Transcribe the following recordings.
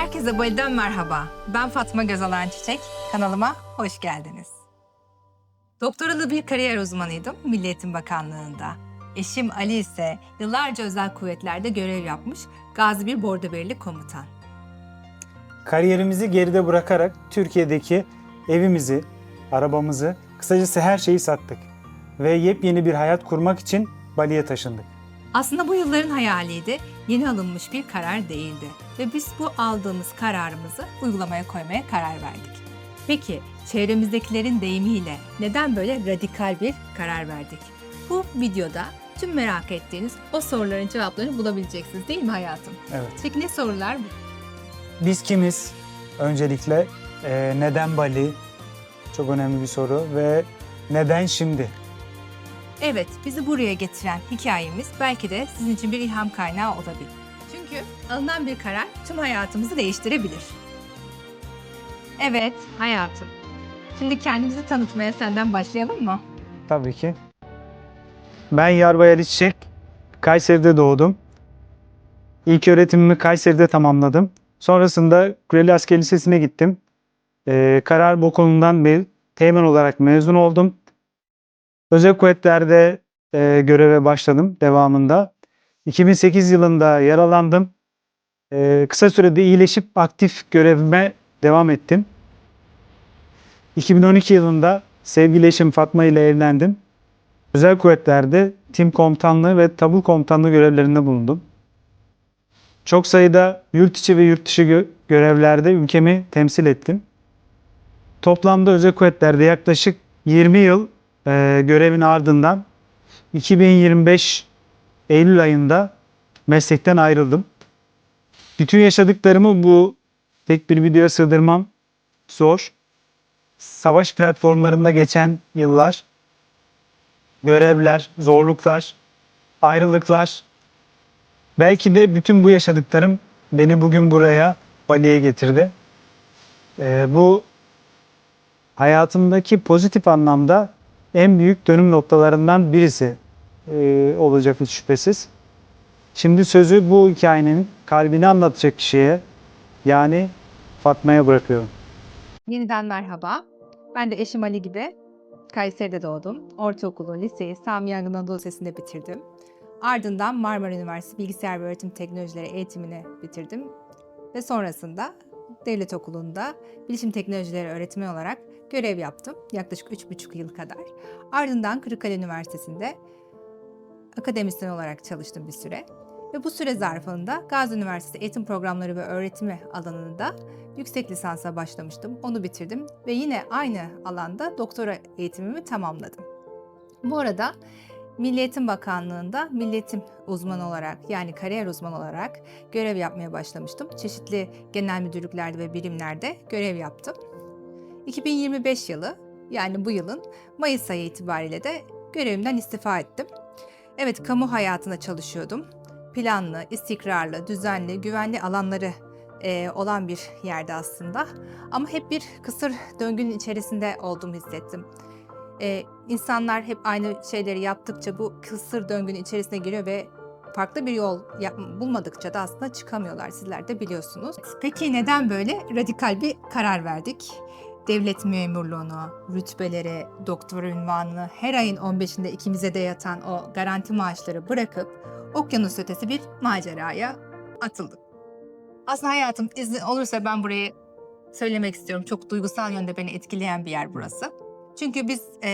Herkese Bali'den merhaba. Ben Fatma Gözalan Çiçek. Kanalıma hoş geldiniz. Doktoralı bir kariyer uzmanıydım Milli Eğitim Bakanlığı'nda. Eşim Ali ise yıllarca özel kuvvetlerde görev yapmış gazi bir bordoberli komutan. Kariyerimizi geride bırakarak Türkiye'deki evimizi, arabamızı, kısacası her şeyi sattık. Ve yepyeni bir hayat kurmak için Bali'ye taşındık. Aslında bu yılların hayaliydi, yeni alınmış bir karar değildi. Ve biz bu aldığımız kararımızı uygulamaya koymaya karar verdik. Peki çevremizdekilerin deyimiyle neden böyle radikal bir karar verdik? Bu videoda tüm merak ettiğiniz o soruların cevaplarını bulabileceksiniz değil mi hayatım? Evet. Peki ne sorular bu? Biz kimiz? Öncelikle e, neden Bali? Çok önemli bir soru ve neden şimdi? Evet, bizi buraya getiren hikayemiz belki de sizin için bir ilham kaynağı olabilir. Çünkü alınan bir karar tüm hayatımızı değiştirebilir. Evet, hayatım. Şimdi kendimizi tanıtmaya senden başlayalım mı? Tabii ki. Ben Yarbay Ali. Kayseri'de doğdum. İlk öğretimimi Kayseri'de tamamladım. Sonrasında Kureli Asker Lisesi'ne gittim. Ee, Karar Okulu'ndan me- teğmen olarak mezun oldum. Özel kuvvetlerde e, göreve başladım devamında. 2008 yılında yaralandım. Ee, kısa sürede iyileşip aktif görevime devam ettim. 2012 yılında sevgili eşim Fatma ile evlendim. Özel kuvvetlerde tim komutanlığı ve tabur komutanlığı görevlerinde bulundum. Çok sayıda yurt içi ve yurt dışı gö- görevlerde ülkemi temsil ettim. Toplamda özel kuvvetlerde yaklaşık 20 yıl e, görevin ardından 2025 Eylül ayında meslekten ayrıldım. Bütün yaşadıklarımı bu tek bir videoya sığdırmam zor. Savaş platformlarında geçen yıllar görevler, zorluklar, ayrılıklar. Belki de bütün bu yaşadıklarım beni bugün buraya Bali'ye getirdi. Ee, bu hayatımdaki pozitif anlamda en büyük dönüm noktalarından birisi e, olacak şüphesiz. Şimdi sözü bu hikayenin kalbini anlatacak kişiye yani Fatma'ya bırakıyorum. Yeniden merhaba. Ben de eşim Ali gibi Kayseri'de doğdum. Ortaokulu, liseyi Sami Yangın Anadolu Lisesi'nde bitirdim. Ardından Marmara Üniversitesi Bilgisayar ve Öğretim Teknolojileri eğitimini bitirdim. Ve sonrasında devlet okulunda bilişim teknolojileri öğretmeni olarak görev yaptım. Yaklaşık 3,5 yıl kadar. Ardından Kırıkkale Üniversitesi'nde akademisyen olarak çalıştım bir süre. Ve bu süre zarfında Gazi Üniversitesi Eğitim Programları ve Öğretimi alanında yüksek lisansa başlamıştım. Onu bitirdim ve yine aynı alanda doktora eğitimimi tamamladım. Bu arada Milli Eğitim Bakanlığı'nda milli eğitim uzmanı olarak yani kariyer uzmanı olarak görev yapmaya başlamıştım. Çeşitli genel müdürlüklerde ve birimlerde görev yaptım. 2025 yılı yani bu yılın Mayıs ayı itibariyle de görevimden istifa ettim. Evet kamu hayatında çalışıyordum. Planlı, istikrarlı, düzenli, güvenli alanları e, olan bir yerde aslında. Ama hep bir kısır döngünün içerisinde olduğumu hissettim. E, insanlar hep aynı şeyleri yaptıkça bu kısır döngünün içerisine giriyor ve farklı bir yol bulmadıkça da aslında çıkamıyorlar. Sizler de biliyorsunuz. Peki neden böyle radikal bir karar verdik? Devlet memurluğunu, rütbeleri, doktora ünvanını, her ayın 15'inde ikimize de yatan o garanti maaşları bırakıp okyanus ötesi bir maceraya atıldık. Aslında hayatım izin olursa ben burayı söylemek istiyorum. Çok duygusal yönde beni etkileyen bir yer burası. Çünkü biz e,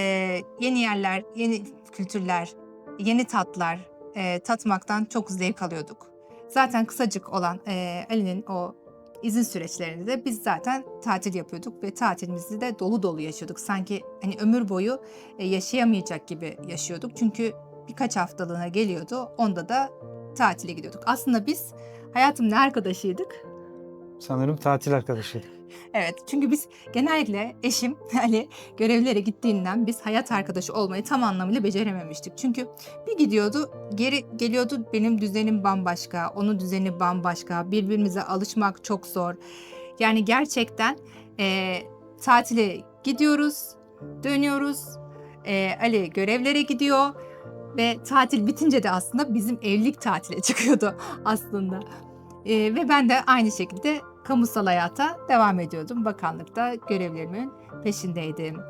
yeni yerler, yeni kültürler, yeni tatlar e, tatmaktan çok zevk alıyorduk. Zaten kısacık olan e, Ali'nin o izin süreçlerinde de biz zaten tatil yapıyorduk ve tatilimizi de dolu dolu yaşıyorduk. Sanki hani ömür boyu e, yaşayamayacak gibi yaşıyorduk. Çünkü birkaç haftalığına geliyordu. Onda da tatile gidiyorduk. Aslında biz hayatım ne arkadaşıydık? Sanırım tatil arkadaşıydı. Evet çünkü biz genellikle eşim Ali görevlere gittiğinden biz hayat arkadaşı olmayı tam anlamıyla becerememiştik. Çünkü bir gidiyordu geri geliyordu benim düzenim bambaşka, onun düzeni bambaşka, birbirimize alışmak çok zor. Yani gerçekten eee, tatile gidiyoruz, dönüyoruz, Eee, Ali görevlere gidiyor ve tatil bitince de aslında bizim evlilik tatile çıkıyordu aslında. Eee, ve ben de aynı şekilde kamusal hayata devam ediyordum. Bakanlıkta görevlerimin peşindeydim.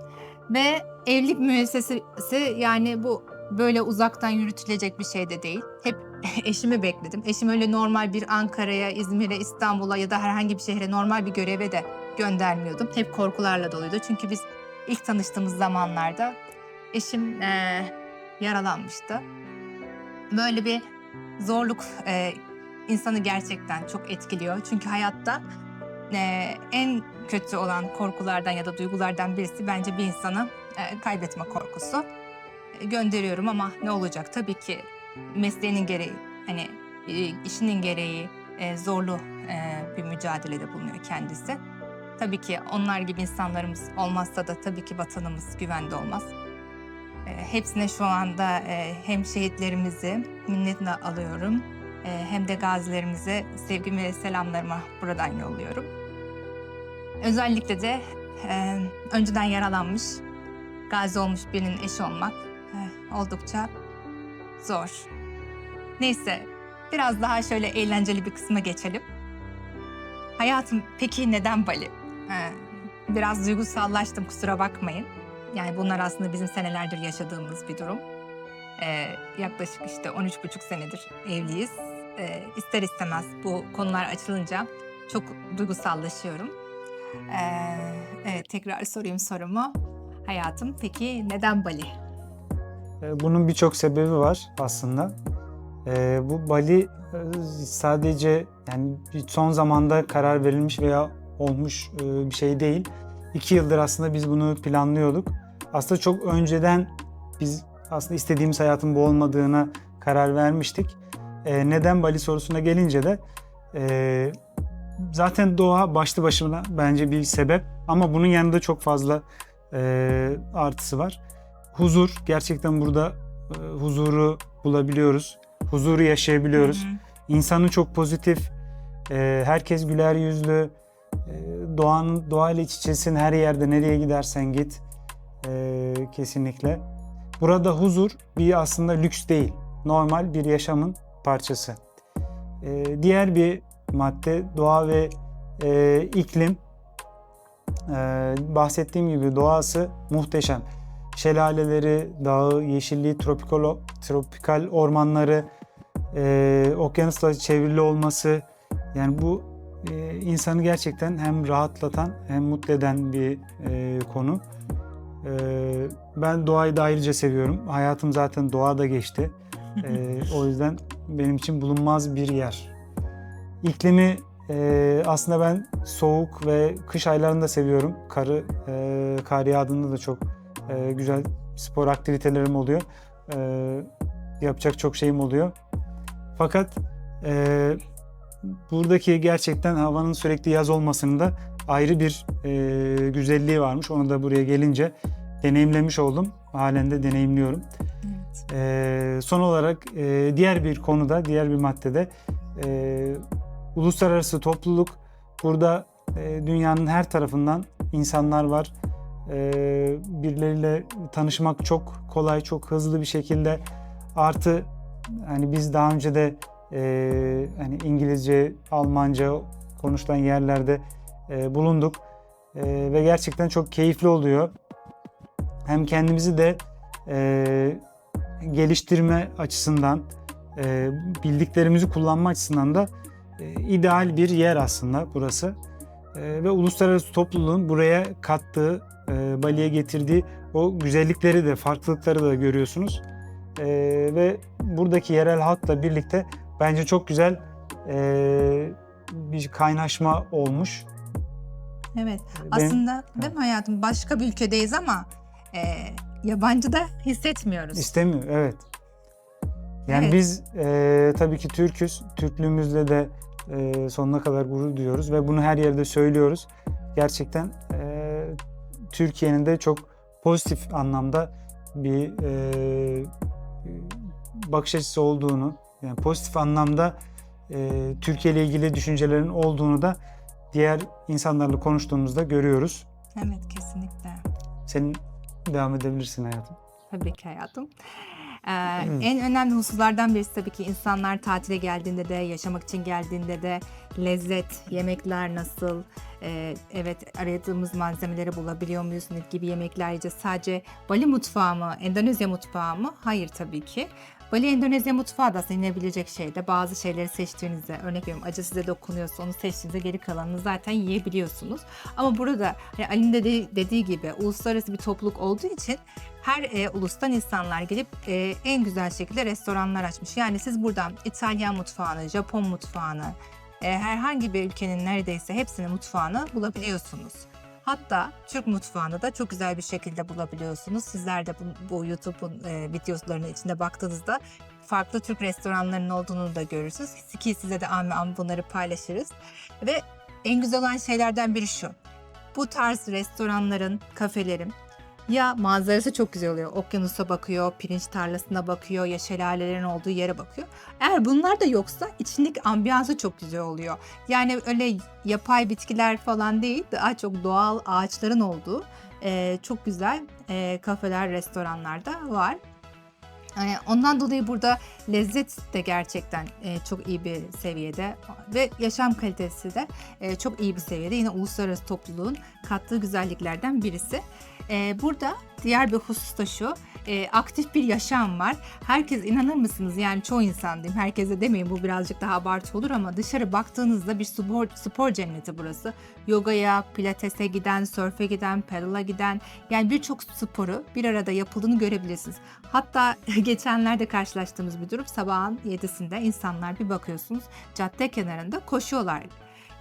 Ve evlilik müessesesi yani bu böyle uzaktan yürütülecek bir şey de değil. Hep eşimi bekledim. Eşim öyle normal bir Ankara'ya, İzmir'e, İstanbul'a ya da herhangi bir şehre normal bir göreve de göndermiyordum. Hep korkularla doluydu. Çünkü biz ilk tanıştığımız zamanlarda eşim eee, yaralanmıştı. Böyle bir zorluk eee, insanı gerçekten çok etkiliyor. Çünkü hayatta eee, en kötü olan korkulardan ya da duygulardan birisi bence bir insanı eee, kaybetme korkusu. E, gönderiyorum ama ne olacak? Tabii ki mesleğinin gereği, hani e, işinin gereği e, zorlu e, bir mücadelede bulunuyor kendisi. Tabii ki onlar gibi insanlarımız olmazsa da tabii ki vatanımız güvende olmaz. E, hepsine şu anda e, hem şehitlerimizi minnetle alıyorum e, hem de gazilerimize sevgimi ve selamlarımı buradan yolluyorum. Özellikle de e, önceden yaralanmış, gazi olmuş birinin eşi olmak e, oldukça zor. Neyse, biraz daha şöyle eğlenceli bir kısma geçelim. Hayatım peki neden Bali? Ee, biraz duygusallaştım kusura bakmayın. Yani bunlar aslında bizim senelerdir yaşadığımız bir durum. Ee, yaklaşık işte 13,5 senedir evliyiz. Ee, ister istemez bu konular açılınca çok duygusallaşıyorum. Ee, evet, tekrar sorayım sorumu. Hayatım peki neden Bali? E, Bunun birçok sebebi var aslında. E, bu Bali e, sadece yani son zamanda karar verilmiş veya olmuş e, bir şey değil. İki yıldır aslında biz bunu planlıyorduk. Aslında çok önceden biz aslında istediğimiz hayatın bu olmadığına karar vermiştik. E, neden Bali sorusuna gelince de e, zaten doğa başlı başına bence bir sebep ama bunun yanında çok fazla e, artısı var huzur gerçekten burada e, huzuru bulabiliyoruz. Huzuru yaşayabiliyoruz. Hı hı. İnsanı çok pozitif, e, herkes güler yüzlü, e, doğanın doğayla iç içesin her yerde nereye gidersen git e, kesinlikle. Burada huzur bir aslında lüks değil, normal bir yaşamın parçası. E, diğer bir madde doğa ve e, iklim. E, bahsettiğim gibi doğası muhteşem şelaleleri, dağı, yeşilliği, tropikal, tropikal ormanları, e, okyanusla çevrili olması yani bu e, insanı gerçekten hem rahatlatan hem mutlu eden bir e, konu. E, ben doğayı da ayrıca seviyorum. Hayatım zaten doğada geçti. E, o yüzden benim için bulunmaz bir yer. İklimi e, aslında ben soğuk ve kış aylarını da seviyorum. Karı, e, kar yağdığında da çok ee, güzel spor aktivitelerim oluyor. Ee, yapacak çok şeyim oluyor. Fakat e, buradaki gerçekten havanın sürekli yaz olmasının da ayrı bir e, güzelliği varmış. Onu da buraya gelince deneyimlemiş oldum. Halen de deneyimliyorum. Ee, son olarak e, diğer bir konuda, diğer bir maddede e, uluslararası topluluk. Burada e, dünyanın her tarafından insanlar var. E, birileriyle tanışmak çok kolay, çok hızlı bir şekilde. Artı hani biz daha önce de e, hani İngilizce, Almanca konuşulan yerlerde e, bulunduk E, ve gerçekten çok keyifli oluyor. Hem kendimizi de e, geliştirme açısından, e, bildiklerimizi kullanma açısından da e, ideal bir yer aslında burası. E, ve uluslararası topluluğun buraya kattığı, e, Bali'ye getirdiği o güzellikleri de, farklılıkları da görüyorsunuz. E, ve buradaki yerel halkla birlikte bence çok güzel e, bir kaynaşma olmuş. Evet. Benim- Aslında değil mi hayatım? Başka bir ülkedeyiz ama e, yabancı da hissetmiyoruz. İstemiyor, evet. Yani Evet. biz e, tabii ki Türk'üz. Türklüğümüzle de e, sonuna kadar gurur duyuyoruz ve bunu her yerde söylüyoruz. Gerçekten e, Türkiye'nin de çok pozitif anlamda bir e, bakış açısı olduğunu, yani pozitif anlamda e, Türkiye ile ilgili düşüncelerin olduğunu da diğer insanlarla konuştuğumuzda görüyoruz. Evet kesinlikle. Senin devam edebilirsin hayatım. Tabii ki hayatım. Ee, en önemli hususlardan birisi tabii ki insanlar tatile geldiğinde de, yaşamak için geldiğinde de lezzet, yemekler nasıl, ee, evet aradığımız malzemeleri bulabiliyor muyuz, ne gibi yemekler yiyeceğiz. Sadece Bali mutfağı mı, Endonezya mutfağı mı? Hayır tabii ki. Bali Endonezya mutfağı da aslında yenebilecek şeyde. Bazı şeyleri seçtiğinizde, örnek veriyorum acı size dokunuyorsa onu seçtiğinizde geri kalanını zaten yiyebiliyorsunuz. Ama burada hani Ali'nin dediği, dediği gibi uluslararası bir topluluk olduğu için her e, ulustan insanlar gelip e, en güzel şekilde restoranlar açmış. Yani siz buradan İtalyan mutfağını, Japon mutfağını, e, herhangi bir ülkenin neredeyse hepsinin mutfağını bulabiliyorsunuz. Hatta Türk mutfağını da çok güzel bir şekilde bulabiliyorsunuz. Sizler de bu, bu YouTube'un e, videolarının içinde baktığınızda farklı Türk restoranlarının olduğunu da görürsünüz. Ki size de an ve an bunları paylaşırız. Ve en güzel olan şeylerden biri şu. Bu tarz restoranların, kafelerin ya manzarası çok güzel oluyor. Okyanusa bakıyor, pirinç tarlasına bakıyor, ya şelalelerin olduğu yere bakıyor. Eğer bunlar da yoksa içindeki ambiyansı çok güzel oluyor. Yani öyle yapay bitkiler falan değil, daha çok doğal ağaçların olduğu e, çok güzel e, kafeler, restoranlar da var. Yani ondan dolayı burada lezzet de gerçekten e, çok iyi bir seviyede ve yaşam kalitesi de e, çok iyi bir seviyede. Yine uluslararası topluluğun kattığı güzelliklerden birisi. E, burada diğer bir husus da şu, aktif bir yaşam var. Herkes inanır mısınız yani çoğu insan diyeyim, herkese demeyin bu birazcık daha abartı olur ama dışarı baktığınızda bir spor, spor cenneti burası. Yogaya, pilatese giden, sörfe giden, pedala giden yani birçok sporu bir arada yapıldığını görebilirsiniz. Hatta geçenlerde karşılaştığımız bir durum sabahın 7'sinde insanlar bir bakıyorsunuz cadde kenarında koşuyorlar.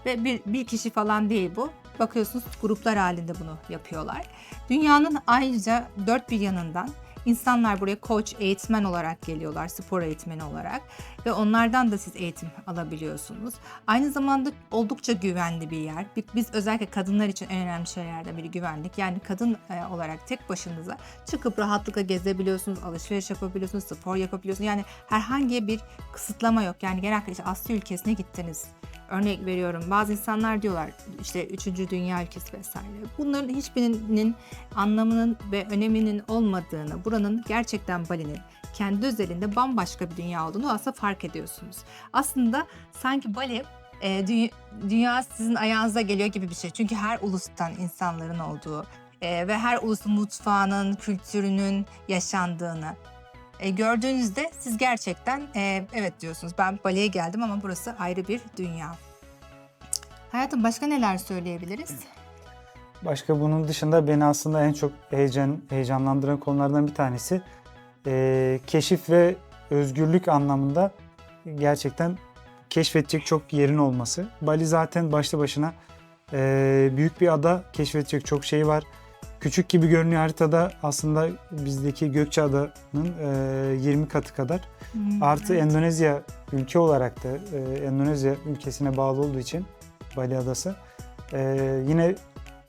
Ve bir, bir kişi falan değil bu. Bakıyorsunuz gruplar halinde bunu yapıyorlar. Dünyanın ayrıca dört bir yanından insanlar buraya koç, eğitmen olarak geliyorlar, spor eğitmeni olarak ve onlardan da siz eğitim alabiliyorsunuz. Aynı zamanda oldukça güvenli bir yer. Bi- Biz özellikle kadınlar için en önemli şeylerden biri güvenlik. Yani kadın e, olarak tek başınıza çıkıp rahatlıkla gezebiliyorsunuz, alışveriş yapabiliyorsunuz, spor yapabiliyorsunuz. Yani herhangi bir kısıtlama yok. Yani genellikle işte Asya ülkesine gittiniz. Örnek veriyorum bazı insanlar diyorlar işte 3. dünya ülkesi vesaire. Bunların hiçbirinin anlamının ve öneminin olmadığını, buranın gerçekten Bali'nin kendi özelinde bambaşka bir dünya olduğunu aslında fark ediyorsunuz. Aslında sanki Bali e, dü- dünya sizin ayağınıza geliyor gibi bir şey. Çünkü her ulustan insanların olduğu e, ve her ulusun mutfağının, kültürünün yaşandığını e, gördüğünüzde siz gerçekten e, evet diyorsunuz. Ben Bali'ye geldim ama burası ayrı bir dünya. Hayatım başka neler söyleyebiliriz? Başka bunun dışında beni aslında en çok heyecan heyecanlandıran konulardan bir tanesi eee, keşif ve özgürlük anlamında gerçekten keşfedecek çok yerin olması. Bali zaten başlı başına eee, büyük bir ada, keşfedecek çok şey var. Küçük gibi görünüyor haritada aslında bizdeki Gökçeada'nın eee 20 katı kadar. Artı Endonezya ülke olarak da e, Endonezya ülkesine bağlı olduğu için Bali Adası. e, yine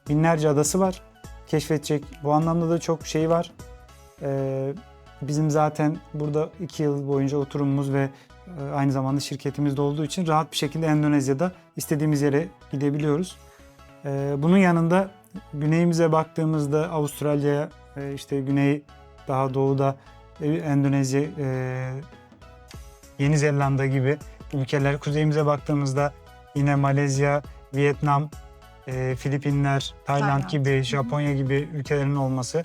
binlerce adası var. Keşfedecek bu anlamda da çok şey var. E, bizim zaten burada iki yıl boyunca oturumumuz ve e, aynı zamanda şirketimizde olduğu için rahat bir şekilde Endonezya'da istediğimiz yere gidebiliyoruz. E, bunun yanında güneyimize baktığımızda Avustralya'ya e, işte güney daha doğuda e, Endonezya, e, Yeni Zelanda gibi ülkeler. Kuzeyimize baktığımızda yine Malezya, Vietnam, Filipinler, Tayland Tayland. gibi, Japonya gibi ülkelerin olması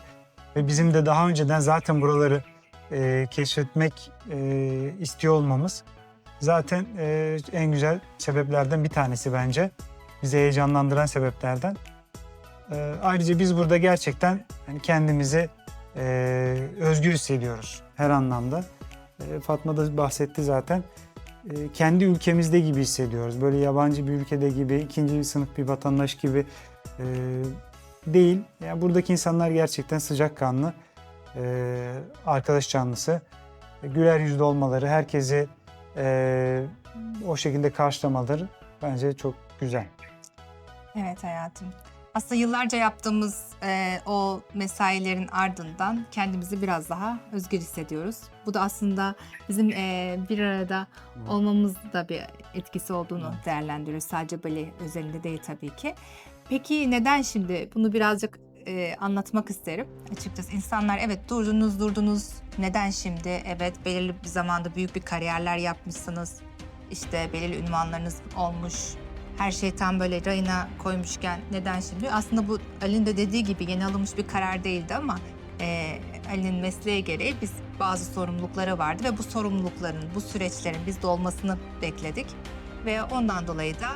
ve bizim de daha önceden zaten buraları e, keşfetmek e, istiyor olmamız zaten e, en güzel sebeplerden bir tanesi bence. Bizi heyecanlandıran sebeplerden. E, ayrıca biz burada gerçekten hani kendimizi e, özgür hissediyoruz her anlamda. E, Fatma da bahsetti zaten. E, kendi ülkemizde gibi hissediyoruz. Böyle yabancı bir ülkede gibi, ikinci sınıf bir vatandaş gibi e, değil. Yani buradaki insanlar gerçekten sıcakkanlı, e, arkadaş canlısı. E, Güler yüzlü olmaları, herkesi e, o şekilde karşılamaları bence çok güzel. Evet hayatım. Aslında yıllarca yaptığımız e, o mesailerin ardından kendimizi biraz daha özgür hissediyoruz. Bu da aslında bizim e, bir arada olmamız da bir etkisi olduğunu değerlendiriyoruz. Sadece Bali özelinde değil tabii ki. Peki neden şimdi? Bunu birazcık e, anlatmak isterim açıkçası. İnsanlar evet durdunuz durdunuz neden şimdi? Evet belirli bir zamanda büyük bir kariyerler yapmışsınız. İşte belirli ünvanlarınız olmuş. Her şey tam böyle rayına koymuşken neden şimdi? Aslında bu Ali'nin de dediği gibi yeni alınmış bir karar değildi ama e, Ali'nin mesleği gereği biz bazı sorumlulukları vardı ve bu sorumlulukların, bu süreçlerin bizde olmasını bekledik. Ve ondan dolayı da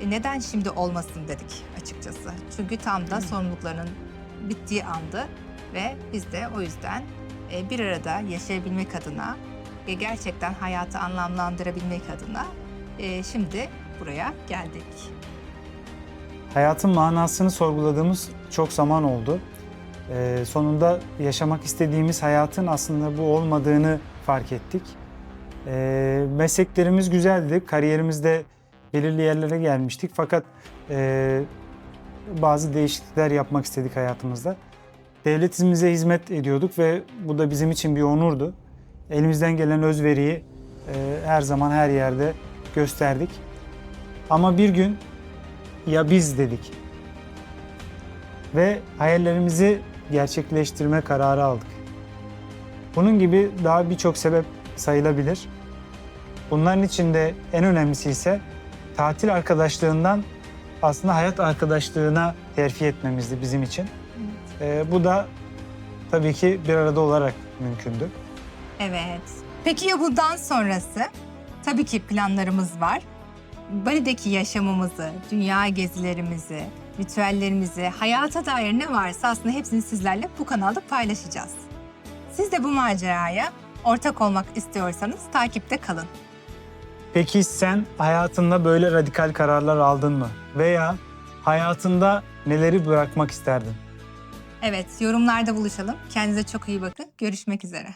e, neden şimdi olmasın dedik açıkçası. Çünkü tam da sorumluluklarının bittiği andı ve biz de o yüzden e, bir arada yaşayabilmek adına ve gerçekten hayatı anlamlandırabilmek adına e, şimdi buraya geldik. Hayatın manasını sorguladığımız çok zaman oldu. Ee, sonunda yaşamak istediğimiz hayatın aslında bu olmadığını fark ettik. Ee, mesleklerimiz güzeldi, kariyerimizde belirli yerlere gelmiştik fakat e, bazı değişiklikler yapmak istedik hayatımızda. Devletimize hizmet ediyorduk ve bu da bizim için bir onurdu. Elimizden gelen özveriyi e, her zaman her yerde gösterdik. Ama bir gün ya biz dedik. Ve hayallerimizi gerçekleştirme kararı aldık. Bunun gibi daha birçok sebep sayılabilir. Bunların içinde en önemlisi ise tatil arkadaşlığından aslında hayat arkadaşlığına terfi etmemizdi bizim için. Ee, bu da tabii ki bir arada olarak mümkündü. Evet. Peki ya bundan sonrası? Tabii ki planlarımız var. Bali'deki yaşamımızı, dünya gezilerimizi, ritüellerimizi, hayata dair ne varsa aslında hepsini sizlerle bu kanalda paylaşacağız. Siz de bu maceraya ortak olmak istiyorsanız takipte kalın. Peki sen hayatında böyle radikal kararlar aldın mı? Veya hayatında neleri bırakmak isterdin? Evet, yorumlarda buluşalım. Kendinize çok iyi bakın. Görüşmek üzere.